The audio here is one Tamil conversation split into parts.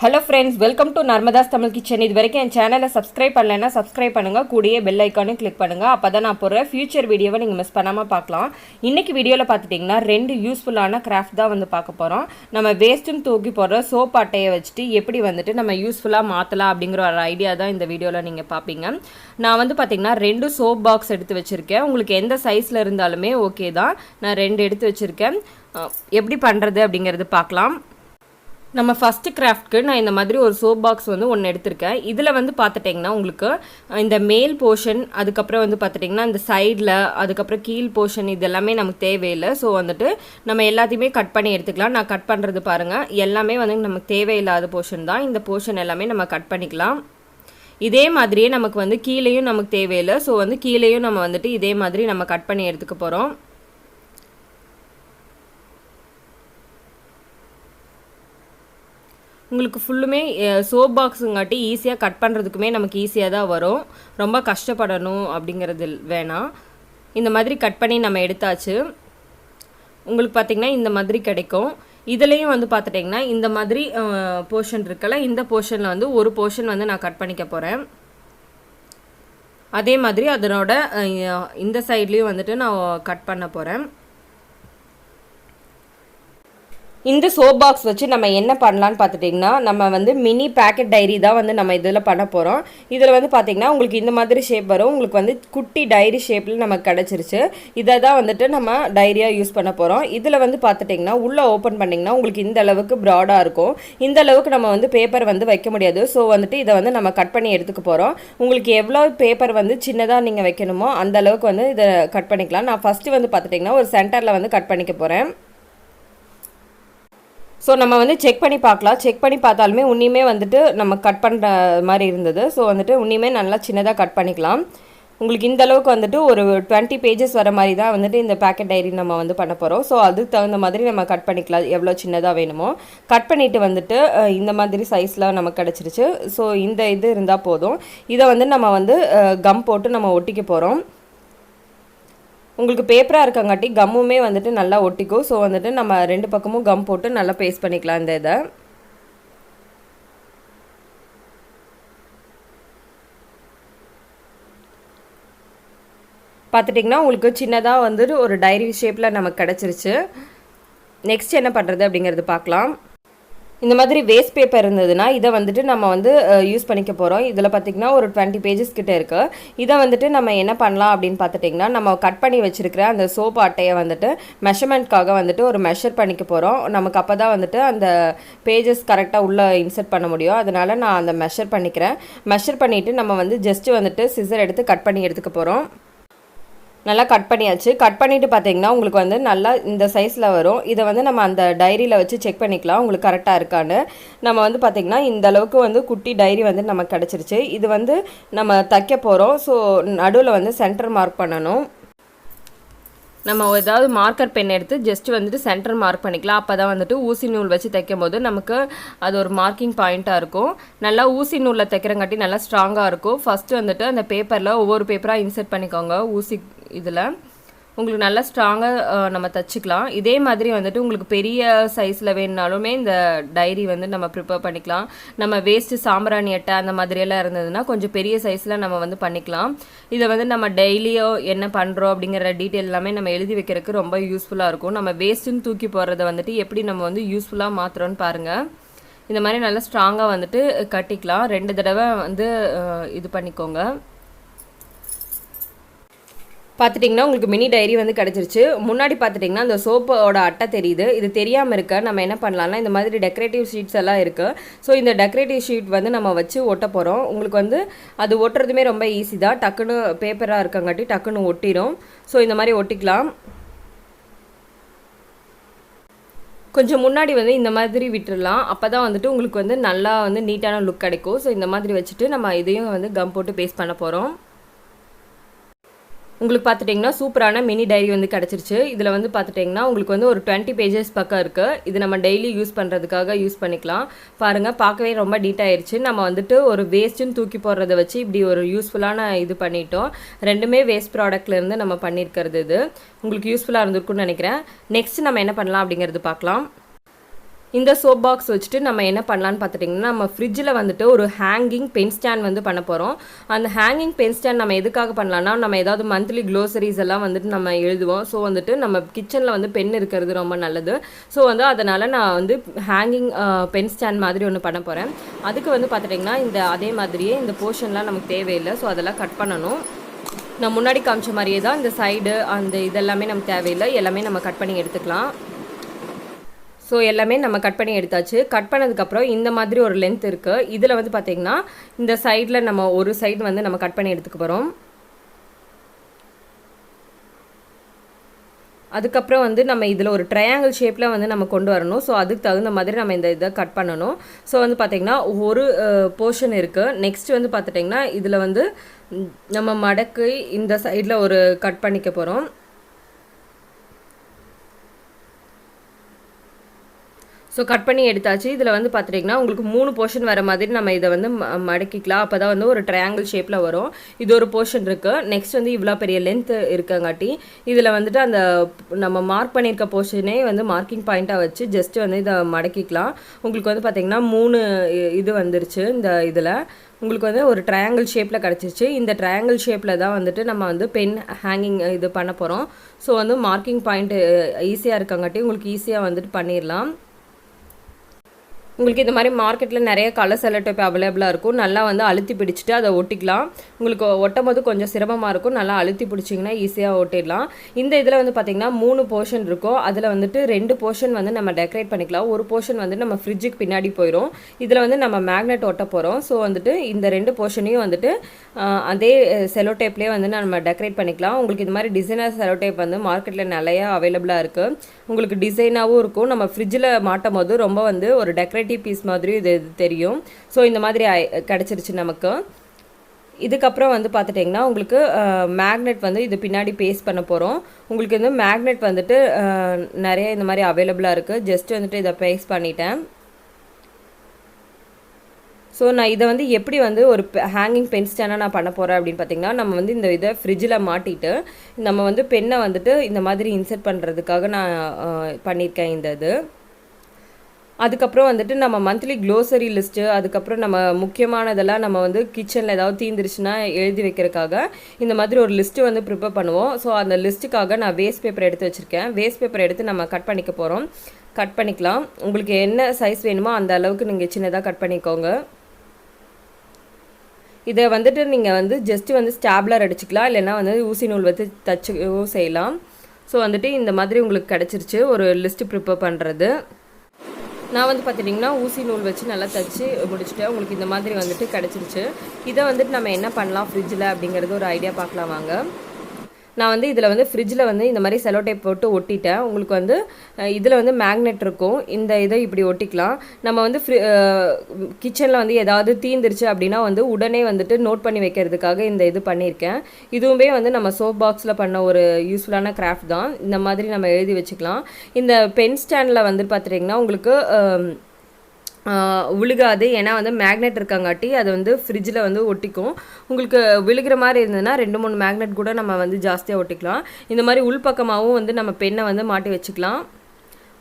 Hello friends welcome to Narmada's Tamil kitchen இது வரைக்கும் என் சேனலை சப்ஸ்கிரைப் பண்ணலைன்னா சப்ஸ்கிரைப் பண்ணுங்கள் கூடிய பெல் ஐக்கானும் கிளிக் பண்ணுங்கள் அப்போ தான் நான் போகிற ஃபியூச்சர் வீடியோவை நீங்கள் மிஸ் பண்ணாமல் பார்க்கலாம். இன்றைக்கி வீடியோவில் பார்த்துட்டிங்கன்னா ரெண்டு யூஸ்ஃபுல்லான கிராஃப்ட் தான் வந்து பார்க்க போகிறோம் நம்ம வேஸ்ட்டுன்னு தூக்கி போடுற சோப் அட்டையை வச்சுட்டு எப்படி வந்துட்டு நம்ம யூஸ்ஃபுல்லாக மாற்றலாம் அப்படிங்கிற ஒரு ஐடியா தான் இந்த வீடியோவில் நீங்கள் பார்ப்பீங்க. நான் வந்து பார்த்திங்கன்னா ரெண்டு சோப் பாக்ஸ் எடுத்து வச்சுருக்கேன். உங்களுக்கு எந்த சைஸில் இருந்தாலுமே ஓகே தான். நான் ரெண்டு எடுத்து வச்சுருக்கேன். எப்படி பண்ணுறது அப்படிங்கிறது பார்க்கலாம். நம்ம ஃபஸ்ட்டு கிராஃப்ட்க்கு நான் இந்த மாதிரி ஒரு சோப் பாக்ஸ் வந்து ஒன்று எடுத்திருக்கேன். இதில் வந்து பார்த்துட்டிங்கன்னா உங்களுக்கு இந்த மேல் போர்ஷன் அதுக்கப்புறம் வந்து பார்த்துட்டிங்கன்னா இந்த சைடில் அதுக்கப்புறம் கீழ் போர்ஷன் இதெல்லாமே நமக்கு தேவையில்லை. ஸோ வந்துட்டு நம்ம எல்லாத்தையுமே கட் பண்ணி எடுத்துக்கலாம். நான் கட் பண்ணுறது பாருங்கள் எல்லாமே வந்து நமக்கு தேவையில்லாத போர்ஷன் தான். இந்த போர்ஷன் எல்லாமே நம்ம கட் பண்ணிக்கலாம். இதே மாதிரியே நமக்கு வந்து கீழேயும் நமக்கு தேவையில்லை. ஸோ வந்து கீழேயும் நம்ம வந்துட்டு இதே மாதிரி நம்ம கட் பண்ணி எடுத்துக்க போகிறோம் உங்களுக்கு ஃபுல்லுமே சோப் பாக்ஸுங்காட்டி ஈஸியாக கட் பண்ணுறதுக்குமே நமக்கு ஈஸியாக தான் வரும். ரொம்ப கஷ்டப்படணும் அப்படிங்கிறது வேணாம். இந்த மாதிரி கட் பண்ணி நம்ம எடுத்தாச்சு. உங்களுக்கு பார்த்திங்கன்னா இந்த மாதிரி கிடைக்கும். இதுலேயும் வந்து பார்த்துட்டிங்கன்னா இந்த மாதிரி போர்ஷன் இருக்கல இந்த போர்ஷனில் வந்து ஒரு போர்ஷன் வந்து நான் கட் பண்ணிக்க போகிறேன் அதே மாதிரி அதனோட இந்த சைட்லேயும் வந்துட்டு நான் கட் பண்ண போகிறேன் இந்த சோப் பாக்ஸ் வச்சு நம்ம என்ன பண்ணலான்னு பார்த்துட்டிங்கன்னா நம்ம வந்து மினி பேக்கெட் டைரி தான் வந்து நம்ம இதில் பண்ண போகிறோம் இதில் வந்து பார்த்திங்கன்னா உங்களுக்கு இந்த மாதிரி ஷேப் வரும். உங்களுக்கு வந்து குட்டி டைரி ஷேப்பில் நமக்கு கிடச்சிருச்சு. இதை தான் வந்துட்டு நம்ம டைரியாக யூஸ் பண்ண போகிறோம் இதில் வந்து பார்த்துட்டிங்கன்னா உள்ளே ஓப்பன் பண்ணிங்கன்னா உங்களுக்கு இந்த அளவுக்கு ப்ராடாக இருக்கும். இந்த அளவுக்கு நம்ம வந்து பேப்பர் வந்து வைக்க முடியாது. ஸோ வந்துட்டு இதை வந்து நம்ம கட் பண்ணி எடுத்துக்க போகிறோம் உங்களுக்கு எவ்வளோ பேப்பர் வந்து சின்னதாக நீங்கள் வைக்கணுமோ அந்த அளவுக்கு வந்து இதை கட் பண்ணிக்கலாம். நான் ஃபஸ்ட்டு வந்து பார்த்துட்டிங்கன்னா ஒரு சென்டரில் வந்து கட் பண்ணிக்க போகிறேன் ஸோ நம்ம வந்து செக் பண்ணி பார்க்கலாம். செக் பண்ணி பார்த்தாலுமே உன்னியுமே வந்துட்டு நம்ம கட் பண்ணுற மாதிரி இருந்தது. ஸோ வந்துட்டு உன்னியுமே நல்லா சின்னதாக கட் பண்ணிக்கலாம். உங்களுக்கு இந்த அளவுக்கு வந்துட்டு ஒரு டுவெண்ட்டி பேஜஸ் வர மாதிரி தான் வந்துட்டு இந்த பேக்கெட் டைரி நம்ம வந்து பண்ண போகிறோம் ஸோ அதுக்கு தகுந்த மாதிரி நம்ம கட் பண்ணிக்கலாம். எவ்வளோ சின்னதாக வேணுமோ. கட் பண்ணிவிட்டு வந்துட்டு இந்த மாதிரி சைஸில் நமக்கு கிடச்சிருச்சு. ஸோ இந்த இது இருந்தால் போதும். இதை வந்து நம்ம வந்து கம் போட்டு நம்ம ஒட்டிக்க போகிறோம் உங்களுக்கு பேப்பராக இருக்கங்காட்டி கம்முமே வந்துட்டு நல்லா ஒட்டிக்கும். ஸோ வந்துட்டு நம்ம ரெண்டு பக்கமும் கம் போட்டு நல்லா பேஸ்ட் பண்ணிக்கலாம் இந்த இதை. பார்த்துட்டிங்கன்னா உங்களுக்கு சின்னதாக வந்துட்டு ஒரு டைரி ஷேப்பில் நமக்கு கிடச்சிருச்சு. நெக்ஸ்ட் என்ன பண்ணுறது அப்படிங்கிறது பார்க்கலாம். இந்த மாதிரி வேஸ்ட் பேப்பர் இருந்ததுன்னா இதை வந்துட்டு நம்ம வந்து யூஸ் பண்ணிக்க போகிறோம் இதில் பார்த்திங்கன்னா ஒரு டுவெண்ட்டி பேஜஸ் கிட்டே இருக்குது இதை வந்துட்டு நம்ம என்ன பண்ணலாம் அப்படின்னு பார்த்துட்டிங்கன்னா நம்ம கட் பண்ணி வச்சுருக்கிற அந்த சோப்பு அட்டையை வந்துட்டு மெஷர்மெண்ட்காக வந்துட்டு ஒரு மெஷர் பண்ணிக்க போகிறோம் நமக்கு அப்போ தான் வந்துட்டு அந்த பேஜஸ் கரெக்டாக உள்ளே இன்சர்ட் பண்ண முடியும். அதனால் நான் அந்த மெஷர் பண்ணிக்கிறேன். மெஷர் பண்ணிவிட்டு நம்ம வந்து ஜஸ்ட்டு வந்துட்டு சிசர் எடுத்து கட் பண்ணி எடுத்துக்க போகிறோம் நல்லா கட் பண்ணியாச்சு. கட் பண்ணிவிட்டு பார்த்தீங்கன்னா உங்களுக்கு வந்து நல்லா இந்த சைஸில் வரும். இதை வந்து நம்ம அந்த டைரியில் வச்சு செக் பண்ணிக்கலாம். உங்களுக்கு கரெக்டாக இருக்கான்னு. நம்ம வந்து பார்த்திங்கன்னா இந்த அளவுக்கு வந்து குட்டி டைரி வந்து நமக்கு கிடச்சிருச்சு. இது வந்து நம்ம தைக்க போகிறோம் ஸோ நடுவில் வந்து சென்டர் மார்க் பண்ணணும். நம்ம ஏதாவது மார்க்கர் பென் எடுத்து ஜஸ்ட் வந்துட்டு சென்டர் மார்க் பண்ணிக்கலாம். அப்போ தான் வந்துட்டு ஊசி நூல் வச்சு தைக்கும் போது நமக்கு அது ஒரு மார்க்கிங் பாயிண்ட்டாக இருக்கும். நல்லா ஊசி நூலில் தைக்கிறங்காட்டி நல்லா ஸ்ட்ராங்காக இருக்கும். ஃபஸ்ட்டு வந்துட்டு அந்த பேப்பரில் ஒவ்வொரு பேப்பராக இன்சர்ட் பண்ணிக்கோங்க. ஊசி இதில். உங்களுக்கு நல்லா ஸ்ட்ராங்காக நம்ம தச்சுக்கலாம். இதே மாதிரி வந்துட்டு உங்களுக்கு பெரிய சைஸில் வேணுனாலுமே இந்த டைரி வந்து நம்ம ப்ரிப்பேர் பண்ணிக்கலாம். நம்ம வேஸ்ட்டு சாம்பிராணி அட்டை அந்த மாதிரியெல்லாம் இருந்ததுன்னா கொஞ்சம் பெரிய சைஸில் நம்ம வந்து பண்ணிக்கலாம். இதை வந்து நம்ம டெய்லியோ என்ன பண்ணுறோம் அப்படிங்கிற டீட்டெயில் எல்லாமே நம்ம எழுதி வைக்கிறதுக்கு ரொம்ப யூஸ்ஃபுல்லாக இருக்கும். நம்ம வேஸ்ட்டுன்னு தூக்கி போடுறத வந்துட்டு எப்படி நம்ம வந்து யூஸ்ஃபுல்லாக மாற்றுறோன்னு பாருங்கள் இந்த மாதிரி நல்லா ஸ்ட்ராங்காக வந்துட்டு கட்டிக்கலாம். ரெண்டு தடவை வந்து இது பண்ணிக்கோங்க. பார்த்துட்டிங்கன்னா உங்களுக்கு மினி டைரி வந்து கிடச்சிருச்சு. முன்னாடி பார்த்துட்டிங்கன்னா அந்த சோப்போட அட்டை தெரியுது. இது தெரியாமல் இருக்க நம்ம என்ன பண்ணலாம்னா இந்த மாதிரி டெக்கரேட்டிவ் ஷீட்ஸ் எல்லாம் இருக்குது ஸோ இந்த டெக்கரேட்டிவ் ஷீட் வந்து நம்ம வச்சு ஒட்ட போகிறோம் உங்களுக்கு வந்து அது ஒட்டுறதுமே ரொம்ப ஈஸி தான். டக்குன்னு பேப்பராக இருக்கங்காட்டி டக்குன்னு ஒட்டிடும் ஸோ இந்த மாதிரி ஒட்டிக்கலாம். கொஞ்சம் முன்னாடி வந்து இந்த மாதிரி விட்டுடலாம் அப்போ தான் வந்துட்டு உங்களுக்கு வந்து நல்லா வந்து நீட்டான லுக் கிடைக்கும். ஸோ இந்த மாதிரி வச்சுட்டு நம்ம இதையும் வந்து கம் போட்டு பேஸ்ட் பண்ண போகிறோம் உங்களுக்கு பார்த்துட்டிங்கன்னா சூப்பரான மினி டைரி வந்து கிடச்சிருச்சு. இதில் வந்து பார்த்துட்டிங்கன்னா உங்களுக்கு வந்து ஒரு டுவெண்ட்டி பேஜஸ் பக்கம் இருக்குது இது நம்ம டெய்லி யூஸ் பண்ணுறதுக்காக யூஸ் பண்ணிக்கலாம். பாருங்கள் பார்க்கவே ரொம்ப டீட் ஆயிடுச்சு நம்ம வந்துட்டு ஒரு வேஸ்ட்டுன்னு தூக்கி போடுறத வச்சு இப்படி ஒரு யூஸ்ஃபுல்லான இது பண்ணிட்டோம். ரெண்டுமே வேஸ்ட் ப்ராடக்ட்லேருந்து நம்ம பண்ணியிருக்கிறது இது. உங்களுக்கு யூஸ்ஃபுல்லாக இருந்திருக்குன்னு நினைக்கிறேன். நெக்ஸ்ட் நம்ம என்ன பண்ணலாம் அப்படிங்கிறது பார்க்கலாம். இந்த சோப் பாக்ஸ் வச்சுட்டு நம்ம என்ன பண்ணலான்னு பார்த்துட்டிங்கன்னா நம்ம ஃப்ரிட்ஜில் வந்துட்டு ஒரு ஹேங்கிங் பென் ஸ்டாண்ட் வந்து பண்ண போகிறோம் அந்த ஹேங்கிங் பென் ஸ்டாண்ட் நம்ம எதுக்காக பண்ணலாம்னா நம்ம ஏதாவது மந்த்லி க்ளோசரிஸ் எல்லாம் வந்துட்டு நம்ம எழுதுவோம். ஸோ வந்துட்டு நம்ம கிச்சனில் வந்து பென் இருக்கிறது ரொம்ப நல்லது. ஸோ வந்து அதனால் நான் வந்து ஹேங்கிங் பென் ஸ்டாண்ட் மாதிரி ஒன்று பண்ண போகிறேன் அதுக்கு வந்து பார்த்துட்டிங்கன்னா இந்த அதே மாதிரியே இந்த போர்ஷன்லாம் நமக்கு தேவையில்லை. ஸோ அதெல்லாம் கட் பண்ணணும். நான் முன்னாடி காமிச்ச மாதிரியே தான் இந்த சைடு அந்த இதெல்லாமே நமக்கு தேவையில்லை. எல்லாமே நம்ம கட் பண்ணி எடுத்துக்கலாம். ஸோ எல்லாமே நம்ம கட் பண்ணி எடுத்தாச்சு. கட் பண்ணதுக்கப்புறம் இந்த மாதிரி ஒரு லென்த் இருக்குது இதில் வந்து பார்த்திங்கன்னா இந்த சைடில் நம்ம ஒரு சைடு வந்து நம்ம கட் பண்ணி எடுத்துக்க போகிறோம் அதுக்கப்புறம் வந்து நம்ம இதில் ஒரு ட்ரையாங்கிள் ஷேப்பில் வந்து நம்ம கொண்டு வரணும். ஸோ அதுக்கு தகுந்த மாதிரி நம்ம இந்த இதை கட் பண்ணணும். ஸோ வந்து பார்த்திங்கன்னா ஒரு போர்ஷன் இருக்குது நெக்ஸ்ட் வந்து பார்த்துட்டிங்கன்னா இதில் வந்து நம்ம மடக்கு இந்த சைடில் ஒரு கட் பண்ணிக்க போகிறோம் ஸோ கட் பண்ணி எடுத்தாச்சு. இதில் வந்து பார்த்துட்டிங்கன்னா உங்களுக்கு மூணு போர்ஷன் வர மாதிரி நம்ம இதை வந்து மடக்கிக்கலாம். அப்போ தான் வந்து ஒரு ட்ரையாங்கிள் ஷேப்பில் வரும். இது ஒரு போர்ஷன் இருக்குது நெக்ஸ்ட் வந்து இவ்வளோ பெரிய லென்த் இருக்கங்காட்டி இதில் வந்துட்டு அந்த நம்ம மார்க் பண்ணியிருக்க போர்ஷனே வந்து மார்க்கிங் பாயிண்ட்டாக வச்சு ஜஸ்ட்டு வந்து இதை மடக்கிக்கலாம். உங்களுக்கு வந்து பார்த்திங்கன்னா மூணு இது வந்துருச்சு இந்த இதில். உங்களுக்கு வந்து ஒரு ட்ரையாங்கிள் ஷேப்பில் கிடச்சிச்சு இந்த ட்ரையாங்கிள் ஷேப்பில் தான் வந்துட்டு நம்ம வந்து பென் ஹேங்கிங் இது பண்ண போகிறோம் ஸோ வந்து மார்க்கிங் பாயிண்ட் ஈஸியாக இருக்கங்காட்டி உங்களுக்கு ஈஸியாக வந்துட்டு பண்ணிடலாம் உங்களுக்கு இந்த மாதிரி மார்க்கெட்டில் நிறைய கலர் செல்லோ டைப் அவைலபிளாக இருக்கும். நல்லா வந்து அழுத்தி பிடிச்சிட்டு அதை ஒட்டிக்கலாம். உங்களுக்கு ஒட்டும் போது கொஞ்சம் சிரமமாக இருக்கும். நல்லா அழுத்தி பிடிச்சிங்கன்னா ஈஸியாக ஒட்டிடலாம். இந்த இதில் வந்து பார்த்திங்கன்னா மூணு போர்ஷன் இருக்கும். அதில் வந்துட்டு ரெண்டு போர்ஷன் வந்து நம்ம டெக்கரேட் பண்ணிக்கலாம். ஒரு போர்ஷன் வந்து நம்ம ஃப்ரிட்ஜுக்கு பின்னாடி போயிடும் இதில் வந்து நம்ம மேக்னெட் ஒட்ட போகிறோம் ஸோ வந்துட்டு இந்த ரெண்டு போர்ஷனையும் வந்துட்டு அதே செலோ டேப்லேயே வந்து நம்ம டெக்கரேட் பண்ணிக்கலாம். உங்களுக்கு இது மாதிரி டிசைனர் செலோ டேப் வந்து மார்க்கெட்டில் நிறையா அவைலபிளாக இருக்குது உங்களுக்கு டிசைனாகவும் இருக்கும். நம்ம ஃப்ரிட்ஜில் மாட்டும் போது ரொம்ப வந்து ஒரு டெக்கரேட் வெரைட்டி பீஸ் மாதிரி இது தெரியும். ஸோ இந்த மாதிரி கிடச்சிருச்சு நமக்கு. இதுக்கப்புறம் வந்து பார்த்துட்டிங்கன்னா உங்களுக்கு மேக்னெட் வந்து இது பின்னாடி பேஸ்ட் பண்ண போகிறோம் உங்களுக்கு வந்து மேக்னெட் வந்துட்டு நிறைய இந்த மாதிரி அவைலபிளாக இருக்குது ஜஸ்ட் வந்துட்டு இதை பேஸ்ட் பண்ணிட்டேன். ஸோ நான் இதை வந்து எப்படி வந்து ஒரு ஹேங்கிங் பென் ஸ்டாண்டாக நான் பண்ண போகிறேன் அப்படின்னு பார்த்தீங்கன்னா நம்ம வந்து இந்த இதை ஃப்ரிட்ஜில் மாட்டிட்டு நம்ம வந்து பெண்ணை வந்துட்டு இந்த மாதிரி இன்சர்ட் பண்ணுறதுக்காக நான் பண்ணியிருக்கேன் இந்த இது. அதுக்கப்புறம் வந்துட்டு நம்ம மந்த்லி க்ளோசரி லிஸ்ட்டு அதுக்கப்புறம் நம்ம முக்கியமானதெல்லாம் நம்ம வந்து கிச்சனில் ஏதாவது தீந்துருச்சுன்னா எழுதி வைக்கிறதுக்காக இந்த மாதிரி ஒரு லிஸ்ட்டு வந்து ப்ரிப்பேர் பண்ணுவோம். ஸோ அந்த லிஸ்ட்டுக்காக நான் வேஸ்ட் பேப்பர் எடுத்து வச்சுருக்கேன். வேஸ்ட் பேப்பர் எடுத்து நம்ம கட் பண்ணிக்க போகிறோம் கட் பண்ணிக்கலாம். உங்களுக்கு என்ன சைஸ் வேணுமோ அந்த அளவுக்கு நீங்கள் சின்னதாக கட் பண்ணிக்கோங்க. இதை வந்துட்டு நீங்கள் வந்து ஜஸ்ட்டு வந்து ஸ்டாப்லர் அடிச்சுக்கலாம். இல்லைன்னா வந்து ஊசி நூல் வச்சு தச்சு செய்யலாம். ஸோ வந்துட்டு இந்த மாதிரி உங்களுக்கு கிடச்சிருச்சு. ஒரு லிஸ்ட்டு ப்ரிப்பேர் பண்ணுறது நான் வந்து பார்த்துட்டிங்கன்னா ஊசி நூல் வச்சு நல்லா தைச்சி முடிச்சுட்டேன் உங்களுக்கு இந்த மாதிரி வந்துட்டு கிடச்சிருச்சு. இதை வந்துட்டு நம்ம என்ன பண்ணலாம் ஃப்ரிட்ஜில் அப்படிங்கிறது ஒரு ஐடியா பார்க்கலாம் வாங்க. நான் வந்து இதில் வந்து ஃப்ரிட்ஜில் வந்து இந்த மாதிரி செலோ டேப் போட்டு ஒட்டிட்டேன். உங்களுக்கு வந்து இதில் வந்து மேக்னெட் இருக்கும். இந்த இதை இப்படி ஒட்டிக்கலாம். நம்ம வந்து ஃப்ரி கிச்சனில் வந்து ஏதாவது தீந்துருச்சு அப்படின்னா வந்து உடனே வந்துட்டு நோட் பண்ணி வைக்கிறதுக்காக இந்த இது பண்ணியிருக்கேன். இதுவுமே வந்து நம்ம சோப் பாக்ஸில் பண்ண ஒரு யூஸ்ஃபுல்லான கிராஃப்ட் தான். இந்த மாதிரி நம்ம எழுதி வச்சுக்கலாம். இந்த பென் ஸ்டாண்டில் வந்து பார்த்துட்டிங்கன்னா உங்களுக்கு விழுகாது. ஏன்னா வந்து மேக்னெட் இருக்காங்காட்டி அது வந்து ஃப்ரிட்ஜில் வந்து ஒட்டிக்கும். உங்களுக்கு விழுகிற மாதிரி இருந்ததுன்னா ரெண்டு மூணு மேக்னெட் கூட நம்ம வந்து ஜாஸ்தியாக ஒட்டிக்கலாம். இந்த மாதிரி உள்பக்கமாகவும் வந்து நம்ம பெண்ணை வந்து மாட்டி வச்சுக்கலாம்.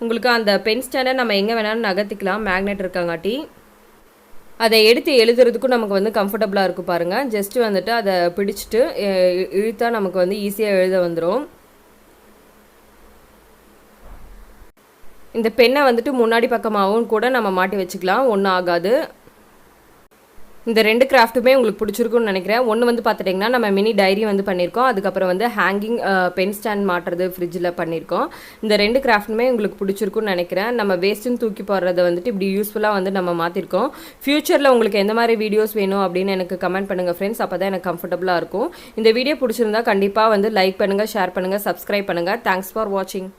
உங்களுக்கு அந்த பென் ஸ்டாண்டை நம்ம எங்கே வேணாலும் நகர்த்திக்கலாம். மேக்னெட் இருக்காங்காட்டி. அதை எடுத்து எழுதுறதுக்கும் நமக்கு வந்து கம்ஃபர்டபுளாக இருக்கும் பாருங்கள் ஜஸ்ட்டு வந்துட்டு அதை பிடிச்சிட்டு இழுத்தா நமக்கு வந்து ஈஸியாக எழுத வந்துடும் இந்த பெண்ணை வந்துட்டு முன்னாடி பக்கமாகவும் கூட நம்ம மாட்டி வச்சுக்கலாம். ஒன்றும் ஆகாது. இந்த ரெண்டு கிராஃப்ட்டுமே உங்களுக்கு பிடிச்சிருக்குன்னு நினைக்கிறேன். ஒன்று வந்து பார்த்துட்டிங்கன்னா நம்ம மினி டைரி வந்து பண்ணியிருக்கோம். அதுக்கப்புறம் வந்து ஹேங்கிங் பென் ஸ்டாண்ட் மாட்டுறது ஃப்ரிட்ஜில் பண்ணியிருக்கோம். இந்த ரெண்டு கிராஃப்ட்டுமே உங்களுக்கு பிடிச்சிருக்குன்னு நினைக்கிறேன். நம்ம வேஸ்ட்டுன்னு தூக்கி போடுறத வந்துட்டு இப்படி யூஸ்ஃபுல்லாக வந்து நம்ம மாற்றிருக்கோம் ஃப்யூச்சரில் உங்களுக்கு எந்த மாதிரி வீடியோஸ் வேணும் அப்படின்னு எனக்கு கமெண்ட் பண்ணுங்கள் ஃப்ரெண்ட்ஸ் அப்போ தான் எனக்கு கம்ஃபர்டபுளாக இருக்கும். இந்த வீடியோ பிடிச்சிருந்தா கண்டிப்பாக வந்து லைக் பண்ணுங்கள் ஷேர் பண்ணுங்கள் சப்ஸ்கிரைப் பண்ணுங்கள் தேங்க்ஸ் ஃபார் வாட்சிங்